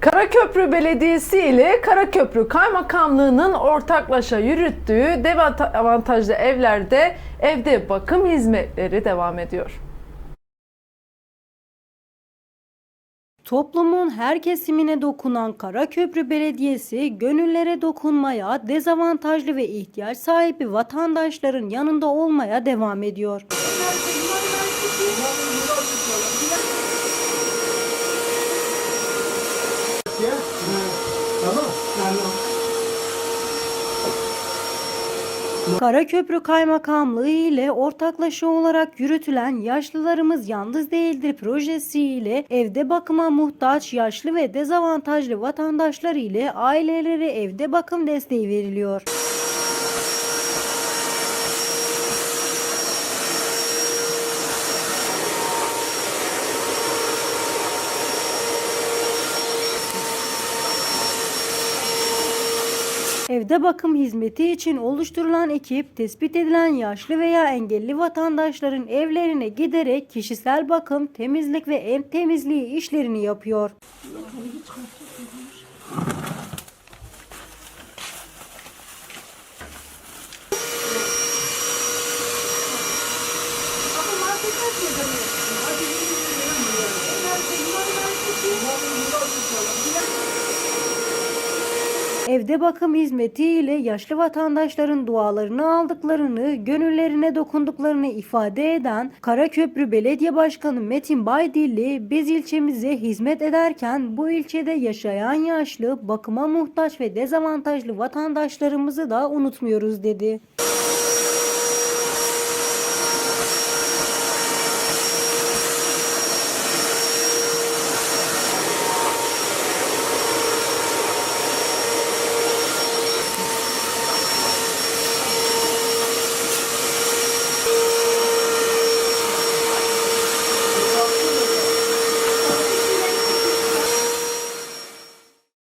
Karaköprü Belediyesi ile Karaköprü Kaymakamlığı'nın ortaklaşa yürüttüğü dev avantajlı evlerde evde bakım hizmetleri devam ediyor. Toplumun her kesimine dokunan Karaköprü Belediyesi gönüllere dokunmaya, dezavantajlı ve ihtiyaç sahibi vatandaşların yanında olmaya devam ediyor. Karaköprü Kaymakamlığı ile ortaklaşa olarak yürütülen Yaşlılarımız Yalnız Değildir projesi ile evde bakıma muhtaç yaşlı ve dezavantajlı vatandaşlar ile ailelere evde bakım desteği veriliyor. Evde bakım hizmeti için oluşturulan ekip tespit edilen yaşlı veya engelli vatandaşların evlerine giderek kişisel bakım, temizlik ve ev temizliği işlerini yapıyor. Evde bakım hizmeti ile yaşlı vatandaşların dualarını aldıklarını, gönüllerine dokunduklarını ifade eden Karaköprü Belediye Başkanı Metin Baydilli, biz ilçemize hizmet ederken bu ilçede yaşayan yaşlı, bakıma muhtaç ve dezavantajlı vatandaşlarımızı da unutmuyoruz dedi.